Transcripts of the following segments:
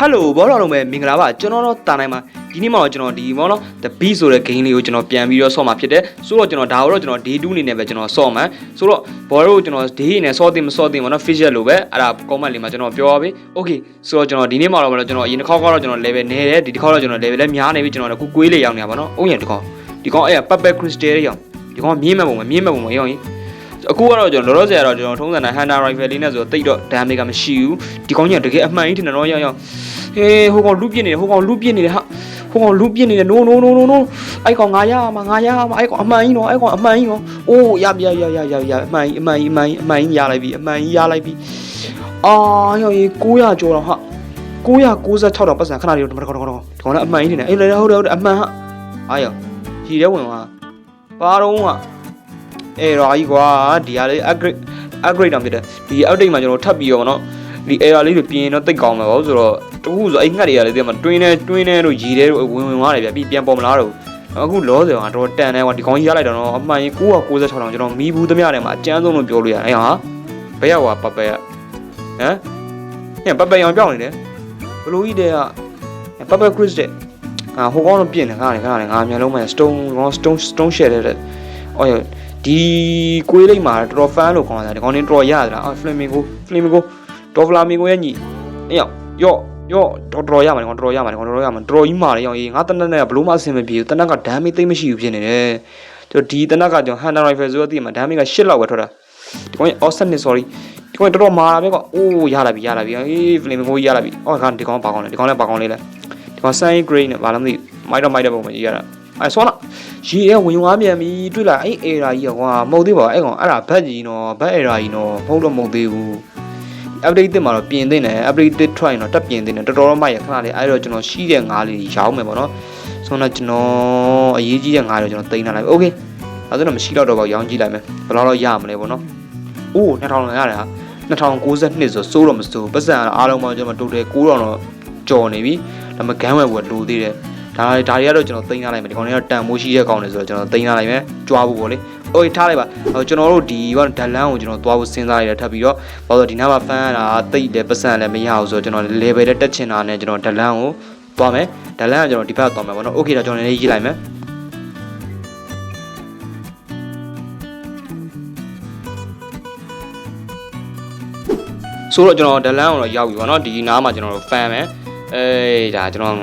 ဟယ်လိုဘောတော်လုံးပဲမင်္ဂလာပါကျွန်တော်တော့တာနိုင်ပါဒီနေ့မှတော့ကျွန်တော်ဒီဘောနော် The Beat ဆိုတဲ့ game လေးကိုကျွန်တော်ပြန်ပြီးတော့ဆော့မှာဖြစ်တယ်ဆိုတော့ကျွန်တော်ဒါတော့ကျွန်တော် day 2အနေနဲ့ပဲကျွန်တော်ဆော့မှာဆိုတော့ဘောတို့ကျွန်တော် day နဲ့ဆော့တင်မဆော့တင်ဘောနော် official လို့ပဲအဲ့ဒါ comment လေးမှာကျွန်တော်ပြောပါပြီ okay ဆိုတော့ကျွန်တော်ဒီနေ့မှတော့ကျွန်တော်အရင်တစ်ခေါက်ကတော့ကျွန်တော် level နည်းတယ်ဒီတစ်ခေါက်တော့ကျွန်တော် level လည်းများနေပြီကျွန်တော်အခုကွေးလေးရောက်နေတာပါနော်အုံးရဒီကောင်ဒီကောင်အဲ့ purple crystal လေးရောက်ဒီကောင်မြင်းမဲ့ပုံမမြင်းမဲ့ပုံမရောက်ရင် အခုကတော့ကျွန်တော်လောလောဆယ်ကတော့ကျွန်တော်ထုံးစံတဲ့ Hunter Rifle လေးနဲ့ဆိုတော့တိတ်တော့ damage ကမရှိဘူးဒီကောင်ကြီးကတကယ်အမှန်ကြီးထင်တယ်တော့ရောက်ရောက်ဟေးဟိုကောင်လူပြစ်နေတယ်ဟိုကောင်လူပြစ်နေတယ်ဟာဟိုကောင်လူပြစ်နေတယ် no no no no no အဲ့ကောင်ငါရမှာငါရမှာအဲ့ကောင်အမှန်ကြီးနော်အဲ့ကောင်အမှန်ကြီးနော်အိုးရပြရရရရရအမှန်ကြီးအမှန်ကြီးအမှန်ကြီးအမှန်ကြီးရလိုက်ပြီအမှန်ကြီးရလိုက်ပြီအာရောက်ရေး900ကျော်တော့ဟာ996တော့ပတ်စံခဏလေးတော့ဒီကောင်တော့ဒီကောင်လည်းအမှန်ကြီးနေတယ်အေးလေဟုတ်တယ်ဟုတ်တယ်အမှန်ဟာအားရောကြည်တဲ့ဝင်သွားပါတော့ဟာ အဲ့တော့ကြီးကွာဒီဟာလေး upgrade upgrade တောင်ဖြစ်တယ်ဒီ update မှာကျွန်တော်ထပ်ပြီးတော့ဗောနော်ဒီ error လေးတွေပြင်ရင်တော့တိတ်ကောင်းမှာပေါ့ဆိုတော့တခုဆိုအဲ့ငှက်တွေကလည်းဒီမှာတွင်းနေတွင်းနေတို့ရီတဲ့တို့ဝင်ဝင်သွားတယ်ဗျပြီးပြန်ပေါ်မလာတော့အခုလောဆယ်ကတော့တန်တယ်ကွာဒီကောင်းကြီးရလိုက်တော့အမှန်ကြီး996တောင်ကျွန်တော်မီးဘူးသမျှထဲမှာအကျန်းဆုံးလို့ပြောလို့ရတယ်ဟာဘယ်ရောက်ပါပပရဟမ်ညပပရောင်ပြောင်းနေတယ်ဘလူးကြီးတဲ့ကပပခရစ်တဲ့အာဟိုကောင်းတော့ပြင်နေခါနေခါနေငါမြန်လုံးမဲ့ stone stone stone share တဲ့အော် ဒီကွေးလေးမှာတော်တော် fan လို့ခေါ်တာဒီကောင်းနေတော်တော်ရတာအာ flamingo flamingo ဒေါ်ဖလာမီကိုရဲ့ညီအေးရောက်ရော့ရော့တော်တော်ရမှာကောင်တော်တော်ရမှာကောင်တော်တော်ရမှာတော်တော်ကြီးမာတယ်ရောင်ကြီးငါတနက်နဲ့ဘလို့မှအဆင်မပြေဘူးတနက်ကဒမ်းမေးသိမ့်မရှိဘူးဖြစ်နေတယ်ကျွန်တော်ဒီတနက်ကကျွန်တော် Hunter Rifle ဆိုတော့ဒီမှာဒမ်းမေးက၈လောက်ပဲထွက်တာဒီကောင် offset နဲ့ sorry ဒီကောင်တော်တော်မာပဲကွာအိုးရလာပြီရလာပြီအေး flame ကိုရလာပြီအော်ကောင်ဒီကောင်ပါကောင်လေဒီကောင်လည်းပါကောင်လေးလေဒီကောင် sun grey နဲ့ဘာလို့မသိမိုက်တော့မိုက်တဲ့ပုံမှာကြီးရတာ အဲဆောနာရေအဲဝင်သွားပြန်ပြီတွေ့လားအဲ့ era ကြီးကွာမဟုတ်သေးပါဘူးအဲ့ကောင်အဲ့ဒါဘတ်ကြီးနော်ဘတ် era ကြီးနော်မဟုတ်တော့မဟုတ်သေးဘူး update တင်မှာတော့ပြင်သင့်တယ် update တစ် try တော့တက်ပြင်သင့်တယ်တော်တော်တော့မှရခဏလေးအဲ့တော့ကျွန်တော်ရှိတဲ့ငါးလေးရောင်းမယ်ပေါ့နော်ဆိုတော့ကျွန်တော်အရေးကြီးတဲ့ငါးတွေကျွန်တော်တင်ထားလိုက် okay အဲ့ဒါတော့မရှိတော့တော့ပေါ့ရောင်းကြည့်လိုက်မယ်ဘယ်လောက်တော့ရမလဲပေါ့နော်အိုး2000လောက်ရတယ်ဟာ2092ဆိုစိုးတော့မစိုးပတ်စံအားလုံးပေါင်းကျွန်တော်တိုးတယ်9000တော့ကြော်နေပြီဒါပေမဲ့ဂန်းဝယ်ဘွယ်လိုသေးတယ် ဒါဒါတွေကတော့ကျွန်တော်တင်ထားလိုက်မယ်ဒီကောင်တွေကတော့တန်မိုးရှိတဲ့ကောင်တွေဆိုတော့ကျွန်တော်တင်ထားလိုက်မယ်ကြွားဖို့ပေါ့လေโอ้ยထားလိုက်ပါဟိုကျွန်တော်တို့ဒီဘာဒလန်ကိုကျွန်တော်သွားဖို့စဉ်းစားရတယ်ထပ်ပြီးတော့ဘာလို့ဒီနားမှာဖန်ရတာတိတ်တယ်ပတ်စံလည်းမရဘူးဆိုတော့ကျွန်တော် level နဲ့တက်ချင်တာနဲ့ကျွန်တော်ဒလန်ကိုသွားမယ်ဒလန်ကကျွန်တော်ဒီဘက်သွားမယ်ပေါ့နော်โอเคတော့ကျွန်တော်လည်းရေးလိုက်မယ်ဆိုတော့ကျွန်တော်ဒလန်ကိုတော့ရောက်ပြီပေါ့နော်ဒီနားမှာကျွန်တော်တို့ဖန်မယ်အေးဒါကျွန်တော်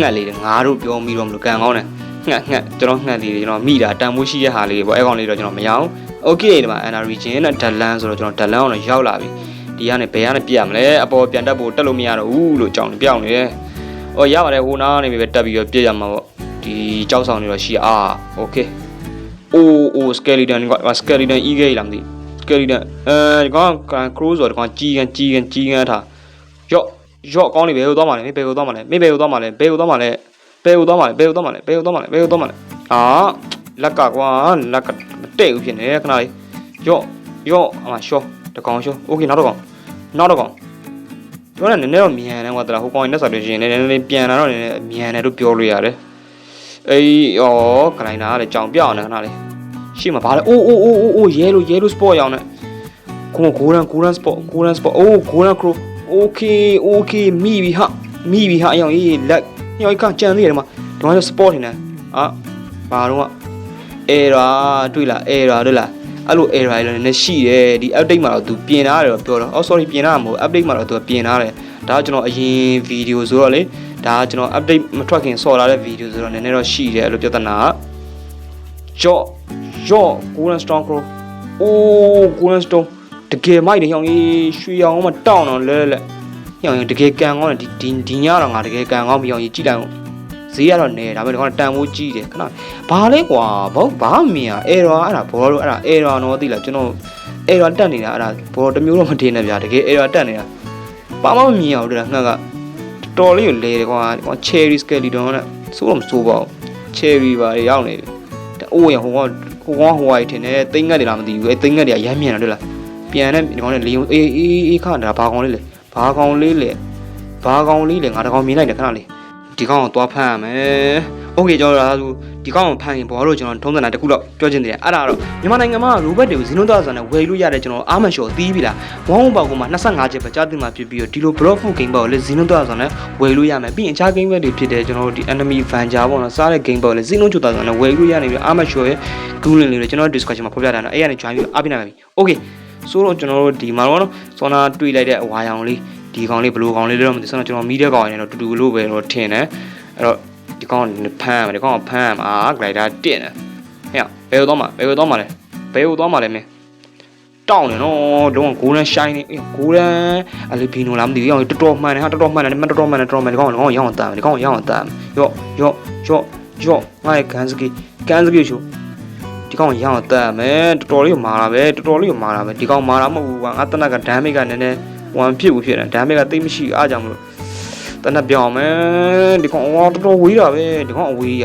ငှက်လေးငါတို့ပြောပြီးတော့မလို့ကန်ကောင်းတယ်ငှက်ငှက်ကျွန်တော်ငှက်လေးတွေကျွန်တော်မိတာတန်ဖိုးရှိတဲ့ဟာလေးတွေပေါ့အဲကောင်လေးတော့ကျွန်တော်မရအောင်โอเคဒီမှာ NR region နဲ့ဒလန်ဆိုတော့ကျွန်တော်ဒလန်ကတော့ရောက်လာပြီဒီကနေဘယ်ကနေပြရမလဲအပေါ်ပြန်တက်ဖို့တက်လို့မရတော့ဘူးလို့ကြောင်ပြောင်းနေတယ်။အော်ရပါတယ်ဟိုနားကနေပဲတက်ပြီးတော့ပြရမှာပေါ့ဒီကြောက်ဆောင်နေတော့ရှိအာโอเคအိုးအိုး skeleton က skeleton အီးဂိတ်လားမသိ skeleton အဲဒီကောင်က crow ဆိုတော့ဒီကောင်ကြီးကန်ကြီးကန်ကြီးကန်ထားရော့ ရော့ကောင်းနေဘယ်ကိုသွားမှာလဲမေဘယ်ကိုသွားမှာလဲမေဘယ်ကိုသွားမှာလဲဘယ်ကိုသွားမှာလဲဘယ်ကိုသွားမှာလဲဘယ်ကိုသွားမှာလဲဘယ်ကိုသွားမှာလဲဘယ်ကိုသွားမှာလဲအာလက်ကကွာလက်ကမတဲ့ဘူးဖြစ်နေခဏလေးရော့ရော့အမရှော့တကောင်ရှော့โอเคနောက်တစ်ကောင်နောက်တစ်ကောင်ကျွန်တော်ကနည်းနည်းတော့မြန်တယ်ကွာတလားဟိုကောင်နဲ့ဆက်လို့ရှိရင်လည်းနည်းနည်းပြန်လာတော့နည်းနည်းမြန်တယ်လို့ပြောလို့ရတယ်အေးဩကလိုင်းနာကလည်းကြောင်ပြောင်းနေခဏလေးရှေ့မှာဘာလဲအိုးအိုးအိုးအိုးရဲလို့ရဲလို့ sport ရောင်းနေကိုကိုရန်ကိုရန် sport ကိုရန် sport အိုးကိုရန် crow โอเคโอเคမိပြီဟာမိပြီဟာအယောင်အေးလက်ညောက်ကကြံသေးတယ်မှာဒီမှာ sport နေအာဘာတော့ error တွေ့လား error တွေ့လားအဲ့လို error တွေလည်းနည်းရှိတယ်ဒီ update မှာတော့သူပြင်ထားတယ်တော့ပြောတော့ oh sorry ပြင်ထားမှာမဟုတ် update မှာတော့သူပြင်ထားတယ်ဒါကကျွန်တော်အရင် video ဆိုတော့လေဒါကကျွန်တော် update မထွက်ခင်ဆော်လာတဲ့ video ဆိုတော့နည်းနည်းတော့ရှိတယ်အဲ့လိုပြဿနာက jaw jaw golden stone crow အိုး golden stone တကယ်မိုက်တယ်ဟောင်ကြီးရွှေရောင်မတောင်းတော့လဲလဲဟောင်ကြီးတကယ်ကန်ကောင်းတယ်ဒီဒီဒီညတော့ငါတကယ်ကန်ကောင်းပြီဟောင်ကြီးကြည့်လိုက်အောင်ဈေးကတော့နေဒါပေမဲ့ဒီကောင်တန်ဖိုးကြီးတယ်ခဏဘာလဲကွာဘောဘာမမြင်อ่ะ error အဲ့ဒါဘောလို့အဲ့ဒါ error တော့သိလားကျွန်တော် error တက်နေတာအဲ့ဒါဘောတစ်မျိုးတော့မတင်နဲ့ဗျာတကယ် error တက်နေတာဘာမှမမြင်အောင်တဲ့ငှက်ကတော်လေးကိုလဲတယ်ကွာဒီကောင် cherry skeleton နဲ့စိုးတော့မစိုးပါဘူး cherry ပါရောက်နေတယ်အိုးရဟိုကောင်ဟိုကောင်ဟိုဝိုင်ထင်တယ်တိတ်ငတ်တယ်လားမသိဘူးအဲတိတ်ငတ်တယ်ရမ်းမြန်တယ်တွေ့လား ပြန်တဲ့ဒီကောင်နဲ့လေယုံအေးအေးအေးခါနေတာဘာကောင်လေးလဲဘာကောင်လေးလဲဘာကောင်လေးလဲငါတကောင်မြင်လိုက်တယ်ခဏလေးဒီ ဒီကောင်ကိုသွားဖမ်းရမယ်โอเคကျွန်တော်တို့ဒီကောင်ကိုဖမ်းရင်ဘောတော့ကျွန်တော်ထုံးစံတာတစ်ခုတော့ပြောချင်တယ်အဲ့ဒါတော့မြန်မာနိုင်ငံမှာရိုဘတ်တွေကိုဇီနိုသားဆန်နဲ့ဝယ်လို့ရတဲ့ကျွန်တော်အာမန်ရှော်သီးပြီလားဝမ်ဝပေါက်ကောင်မှာ25ချက်ပဲကြားသိမှာဖြစ်ပြီးတော့ဒီလို block food game ပေါက်ကိုလည်းဇီနိုသားဆန်နဲ့ဝယ်လို့ရမယ်ပြီးရင်အခြား game တွေဖြစ်တဲ့ကျွန်တော်တို့ဒီ enemy avenger ပေါ့နော်စားတဲ့ game ပေါက်လည်းဇီနိုချိုသားဆန်နဲ့ဝယ်လို့ရနေပြီးအာမန်ရှော်ရဲ့ Google link လေးတွေကျွန်တော် discussion မှာဖော်ပြထားတာအဲ့ရနေ join ပြီးအားပေးနိုင်ပါပြီ okay ဆိုတော့ကျွန်တော်တို့ဒီမှာတော့နော်စောနာတွေ့လိုက်တဲ့အဝါရောင်လေးဒီကောင်လေးဘလိုကောင်လေးလဲတော့မသိဆိုတော့ကျွန်တော်မီးတဲ့ကောင်ရနေတော့တူတူလို့ပဲတော့ထင်တယ်အဲ့တော့ဒီကောင်ဖမ်းရမယ်ဒီကောင်ဖမ်းရမှာဂလိုက်တာတင်တယ်ဟဲ့ဘယ်လိုတော့မှာဘယ်လိုတော့မှာလဲဘယ်လိုတော့မှာလဲမင်းတောင်းနေနော်လုံးဝ golden shine နေ golden အလီဘီနိုလားမသိဘူးတော်တော်မှန်တယ်ဟာတော်တော်မှန်တယ်မတော်တော်မှန်တယ်တော်တော်မှန်တယ်ဒီကောင်ကောင်ရောင်းအောင်တမ်းဒီကောင်ရောင်းအောင်တမ်းရော့ရော့ရော့ရော့ငါရဲ့ကန်စကီကန်စကီရှိုး ဒီကောင်ရအောင်တတ်ရမယ်တော်တော်လေးမာတာပဲတော်တော်လေးမာတာပဲဒီကောင်မာတာမဟုတ်ဘူးကွာငါတနက်က damage ကနည်းနည်း1ဖြစ်ဘူးဖြစ်တယ် damage ကတိတ်မရှိအားကြောင့်မလို့တနက်ပြောင်းမယ်ဒီကောင်အော်တော်တော်ဝေးတာပဲဒီကောင်အဝေးရ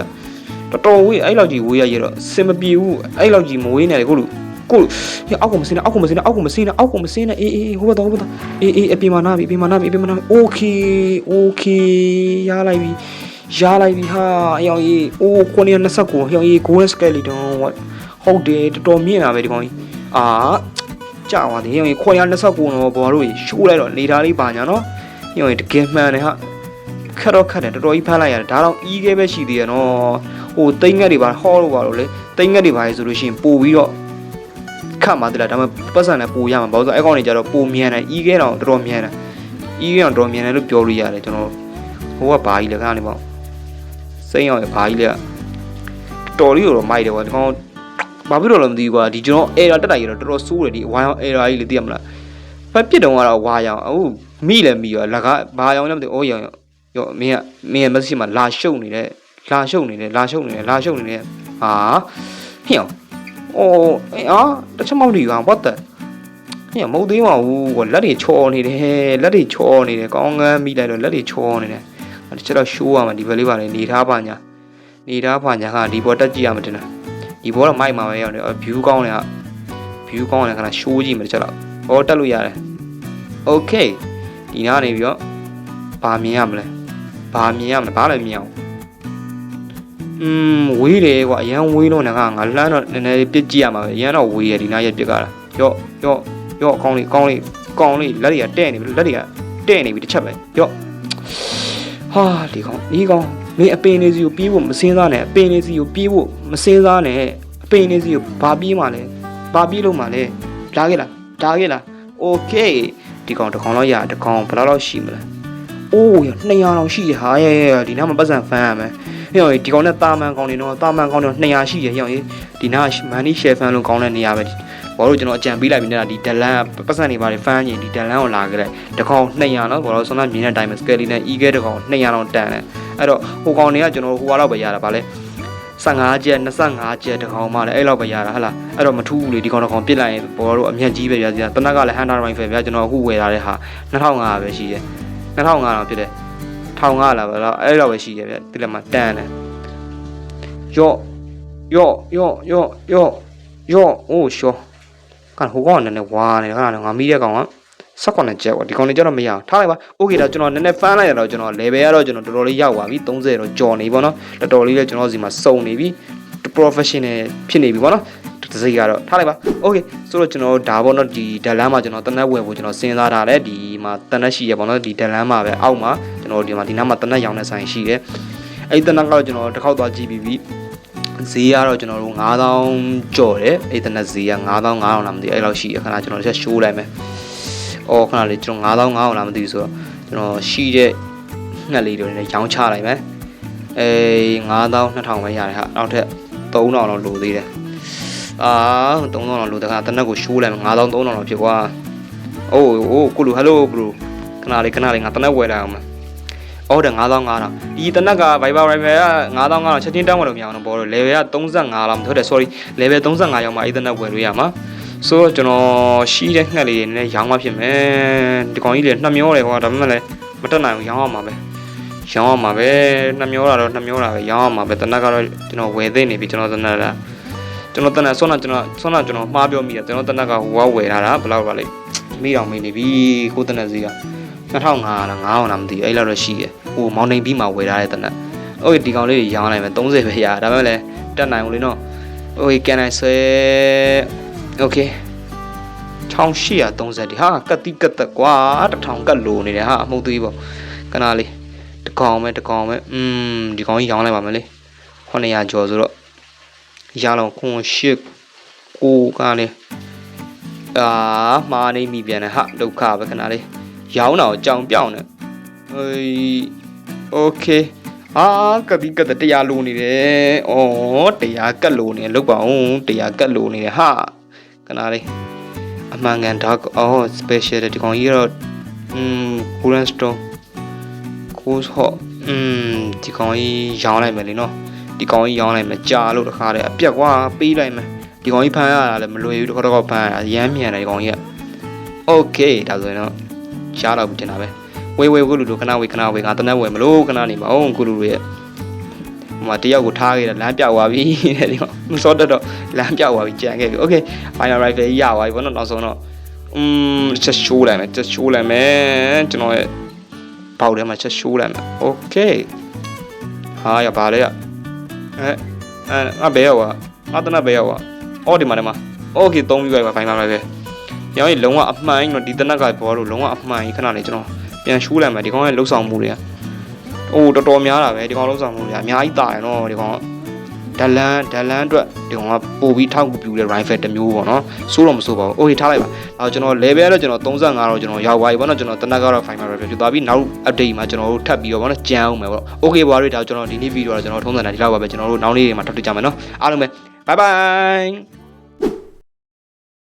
တော်တော်ဝေးအဲ့လောက်ကြီးဝေးရရတော့စင်မပြေဘူးအဲ့လောက်ကြီးမဝေးနဲ့လေကိုလူကိုအောက်ကိုမစင်းနဲ့အောက်ကိုမစင်းနဲ့အောက်ကိုမစင်းနဲ့အောက်ကိုမစင်းနဲ့အေးအေးဟိုဘက်တော့ဟိုဘက်တော့အေးအေးအပြင်မှာနာပြီအပြင်မှာနာပြီအပြင်မှာနာပြီ okay okay ရလိုက်ပြီရလိုက်ပြီဟာအယောင်ကြီးအိုး929အယောင်ကြီး golden skeleton what ဟုတ်တယ်တော်တော်မြင့်တာပဲဒီကောင်ကြီးအာကြာပါသေးရင်ခွဲရ29တော့ဘောတို့ရှိုးလိုက်တော့နေသားလေးပါညာနော်ညောင်တကယ်မှန်တယ်ဟာခက်တော့ခက်တယ်တော်တော်ကြီးဖမ်းလိုက်ရတယ်ဒါတော့အီးခဲပဲရှိသေးရနော်ဟိုတိမ်ငက်တွေပါဟောလို့ပါလို့လေတိမ်ငက်တွေပါလေဆိုလို့ရှိရင်ပို့ပြီးတော့ခတ်မှတလားဒါပေမဲ့ပတ်စံနဲ့ပို့ရမှာဘာလို့ဆိုအဲ့ကောင်တွေကြတော့ပို့မြန်တယ်အီးခဲတော့တော်တော်မြန်တယ်အီးခဲတော့တော်တော်မြန်တယ်လို့ပြောလို့ရတယ်ကျွန်တော်ဟိုကဘာကြီးလဲခဏလေးပေါ့စိမ့်အောင်ရဘာကြီးလဲတော်လေးတော့မိုက်တယ်ကွာဒီကောင် ဘာဖြစ်လို့လဲမသိဘူးကွာဒီကျွန်တော် error တက်တာကြီးတော့တော်တော်ဆိုးတယ်ဒီဝါရောင် error ကြီးလေသိရမလားဖက်ပြစ်တုံးကတော့ဝါရောင်အခုမိလည်းမိရောလကဘာရောင်လည်းမသိအိုးရောင်ရောမင်းကမင်းရဲ့ message မှာလာရှုပ်နေတယ်လာရှုပ်နေတယ်လာရှုပ်နေတယ်လာရှုပ်နေတယ်ဟာဟင်းအော်အာတချမောက်ဒီကောင် what the ဟင်းမဟုတ်သေးပါဘူးကွာလက်တွေချော်နေတယ်လက်တွေချော်နေတယ်ကောင်းကန်းမိလိုက်တော့လက်တွေချော်နေတယ်အဲ့ချက်တော့ရှိုးရမှာဒီဘက်လေးပါလေနေထားပါညာနေထားပါညာကဒီပေါ်တက်ကြည့်ရမှာတင်လား ဒီဘောတော့မိုက်မှာပဲရောက်နေ view ကောင်းတယ်ဟာ view ကောင်းတယ်ခဏ show ကြည့်မယ်တစ်ချက်တော့ဟောတက်လို့ရတယ် okay ဒီနားနေပြီးတော့ဘာမြင်ရမလဲဘာမြင်ရမလဲဘာလည်းမြင်အောင်อืมဝေးတယ်ကွာအရန်ဝေးလို့ငါငါလှမ်းတော့နည်းနည်းလေးပြစ်ကြည့်ရမှာပဲအရန်တော့ဝေးရဒီနားရက်ပြစ်ကြတာရော့ရော့ရော့အကောင်းလေးအကောင်းလေးအကောင်းလေးလက်တွေကတဲ့နေပြီလက်တွေကတဲ့နေပြီတစ်ချက်ပဲရော့ဟာဒီကောင်ဒီကောင် မင်းအပင်လေးစီကိုပြေးဖို့မစင်းစားနဲ့အပင်လေးစီကိုပြေးဖို့မစင်းစားနဲ့အပင်လေးစီကိုဘာပြေးမှလဲဘာပြေးလို့မှလဲလာခဲ့လားလာခဲ့လားโอเคဒီကောင်တစ်ကောင်တော့ရတစ်ကောင်ဘယ်လောက်လောက်ရှိမလဲအိုးရ200လောက်ရှိရဟာရဲ့ဒီနားမှာပတ်စံဖမ်းရမယ်ဟိုဒီကောင်နဲ့တာမန်ကောင်နေတော့တာမန်ကောင်တော့200ရှိရဟိုဒီနားမန်နီရှယ်ဖန်လို့ကောင်းတဲ့နေရာပဲဘောလို့ကျွန်တော်အကြံပေးလိုက်ပြီနေတာဒီဒလန်ပတ်စံနေပါတယ်ဖမ်းရင်ဒီဒလန်ကိုလာခဲ့လိုက်တကောင်200နော်ဘောလို့ဆွမ်းမမြင်တဲ့အတိုင်းပဲစကယ်လီနဲ့အီးခဲတကောင်200လောက်တန်တယ် အဲ့တော့ဟိုကောင်တွေကကျွန်တော်ဟိုကတော့ပဲရတာဗာလဲ15ကျက်25ကျက်တကောင်မှလည်းအဲ့လောက်ပဲရတာဟဟလားအဲ့တော့မထူးဘူးလေဒီကောင်တကောင်ပြစ်လိုက်ရင်ဘောတော့အမျက်ကြီးပဲပြစီတာတနက်ကလည်း Hunter Rifle ဗျာကျွန်တော်အခုဝယ်လာတဲ့ဟာ2500ပဲရှိတယ်2500တော့ဖြစ်တယ်1500လားဗလားအဲ့လောက်ပဲရှိတယ်ဗျဒီလက်မှာတန်တယ်ယော့ယော့ယော့ယော့ယော့ယော့အိုးရှောကဟိုကောင်ကနည်းနည်းဝါနေခဏငါမီးတဲ့ကောင်က 18ကျက်ကွာဒီကောင်လေးကျတော့မရအောင်ထားလိုက်ပါโอเคဒါကျွန်တော်နည်းနည်းဖမ်းလိုက်ရတော့ကျွန်တော် level ကတော့ကျွန်တော်တော်တော်လေးရောက်သွားပြီ30တော့ကြော်နေပြီပေါ့နော်တော်တော်လေးလည်းကျွန်တော်စီမှာစုံနေပြီ professional ဖြစ်နေပြီပေါ့နော်တစိကတော့ထားလိုက်ပါโอเคဆိုတော့ကျွန်တော်ဒါပေါ့နော်ဒီဒလန်မှာကျွန်တော်တနက်ဝယ်ဖို့ကျွန်တော်စဉ်းစားထားတယ်ဒီမှာတနက်ရှိရပေါ့နော်ဒီဒလန်မှာပဲအောက်မှာကျွန်တော်ဒီမှာဒီနားမှာတနက်ရောင်းတဲ့ဆိုင်ရှိတယ်အဲ့ဒီတနက်ကတော့ကျွန်တော်တစ်ခေါက်သွားကြည့်ပြီးပြီဈေးကတော့ကျွန်တော်တို့9000ကျော်တယ်အဲ့တနက်ဈေးက9000 9000လားမသိအဲ့လောက်ရှိရခဏကျွန်တော်တစ်ချက်ရှိုးလိုက်မယ် အော်ခဏလေးကျွန်တော်9000 9000လားမသိဘူးဆိုတော့ကျွန်တော်ရှိတဲ့ငှက်လေးတွေလည်းရောင်းချလိုက်မယ်အဲ9000 2000ပဲရတယ်ဟာနောက်ထပ်3000လောက်လိုသေးတယ်အာ3000လောက်လိုတဲ့ခါတနက်ကိုရှိုးလိုက်မယ်9000 3000လောက်ဖြစ်ကွာအိုးအိုးကိုလူဟယ်လိုဘရိုခဏလေးခဏလေးငါတနက်ဝယ်လိုက်အောင်မယ်အော်တယ်9000 9000ဒီတနက်က Viber Rifle က9000 9000ချက်ချင်းတောင်းဝယ်လို့မရအောင်တော့ဘောလို့ level က35လောက်မဟုတ်တယ် sorry level 35ရောက်မှအဲ့တနက်ဝယ်လို့ရမှာ ဆိုတော့ကျွန်တော်ရှိတဲ့ငှက်လေးတွေနဲ့ရောင်းမှဖြစ်မယ်ဒီကောင်ကြီးလည်းနှစ်မျောတယ်ကွာဒါပေမဲ့လည်းမတက်နိုင်ဘူးရောင်းရမှာပဲရောင်းရမှာပဲနှစ်မျောတာတော့နှစ်မျောတာပဲရောင်းရမှာပဲတနက်ကတော့ကျွန်တော်ဝယ်သိနေပြီကျွန်တော်တနက်ကကျွန်တော်တနက်ဆွမ်းတာကျွန်တော်ဆွမ်းတာကျွန်တော်မှားပြောမိတယ်ကျွန်တော်တနက်ကဝဝယ်ထားတာဘယ်လောက်ပါလဲမိတော်မိနေပြီကိုတနက်စီက2500လား9000လားမသိဘူးအဲ့လောက်တော့ရှိတယ်ဟိုမောင်နေပြီးမှဝယ်ထားတဲ့တနက်အိုးဒီကောင်လေးတွေရောင်းလိုက်မယ်30ပဲရဒါပေမဲ့လည်းတက်နိုင်ဘူးလေနော်အိုးကန်နိုင်ဆွဲ โอเค1830ဟာကတ်တိကတ်သက်ကွာ1000ကတ်လိုနေတယ်ဟာအမှုသေးပေါ့ခဏလေးတကောင်ပဲတကောင်ပဲอืมဒီကောင်ကြီးရောင်းလိုက်ပါမယ်လေ900ကျော်ဆိုတော့ရအောင်ခွန်ရှစ်ကိုကလည်းအာမှားနေမိပြန်တယ်ဟာဒုက္ခပဲခဏလေးရောင်းတော့ကြောင်ပြောင်းနေဟေးโอเคအာကတိကတ်တရားလိုနေတယ်ဩတရားကတ်လိုနေလောက်ပါအောင်တရားကတ်လိုနေတယ်ဟာ ခဏလေး အမှန်ကန်ဒါအော် special တဲ့ဒီကောင်ကြီးကတော့อืม current store course ဟော့อืมဒီကောင်ကြီးရောင်းလိုက်မယ်လေနော်ဒီကောင်ကြီးရောင်းလိုက်မယ်ကြာလို့တခါတည်းအပြက်ကွာပေးလိုက်မယ်ဒီကောင်ကြီးဖမ်းရတာလည်းမလွယ်ဘူးတစ်ခါတော့ဖမ်းရတာရမ်းမြန်တယ်ဒီကောင်ကြီးက okay ဒါဆိုရင်တော့ရှားတော့ဘူးတင်တာပဲဝေးဝေးကုလူတို့ခဏဝေးခဏဝေးငါတနက်ဝယ်မလို့ခဏနေပါအောင်ကုလူတွေရဲ့ဟို မှာတယောက်ကိုထားခဲ့တာလမ်းပြောက်သွားပြီတဲ့ဒီကောင်မစောတတ်တော့လမ်းပြောက်သွားပြီကြံခဲ့ပြီ okay final rifle ကြီးရသွားပြီဘောနော်နောက်ဆုံးတော့อืมချက်ရှိုးလိုက်မယ်ချက်ရှိုးလိုက်မယ်ကျွန်တော်ရဲ့ပေါက်ထဲမှာချက်ရှိုးလိုက်မယ် okay ဟာရပါလေရအဲအဲအဘေရောအတနဘေရောအော်ဒီမှာဒီမှာ okay သုံးပြီးပါ final rifle ညောင်ကြီးလုံးဝအမှန်ကြီးတော့ဒီတနက်ကဘောလို့လုံးဝအမှန်ကြီးခဏလေးကျွန်တော်ပြန်ရှိုးလိုက်မယ်ဒီကောင်ရဲ့လှုပ်ဆောင်မှုတွေက အိုးတော်တော်များတာပဲဒီကောင်လှုပ်ဆောင်မှုတွေကအများကြီးတာရယ်နော်ဒီကောင်ဒလန်ဒလန်အတွက်ဒီကောင်ကပို့ပြီးထောက်ကူပြူတဲ့ rifle တစ်မျိုးပေါ့နော်စိုးတော့မစိုးပါဘူး okay ထားလိုက်ပါအော်ကျွန်တော် level တော့ကျွန်တော်35တော့ကျွန်တော်ရောက်သွားပြီပေါ့နော်ကျွန်တော်တနက်ကတော့ final rifle ဖြစ်သွားပြီနောက် update မှာကျွန်တော်တို့ထပ်ပြီးတော့ပေါ့နော်ကြမ်းအောင်မယ်ပေါ့ okay ဘာလို့ဒါကျွန်တော်ဒီနေ့ video တော့ကျွန်တော်ထုံးစံတာဒီလောက်ပါပဲကျွန်တော်တို့နောက်နေ့တွေမှာထပ်တွေ့ကြမယ်နော်အားလုံးပဲ bye bye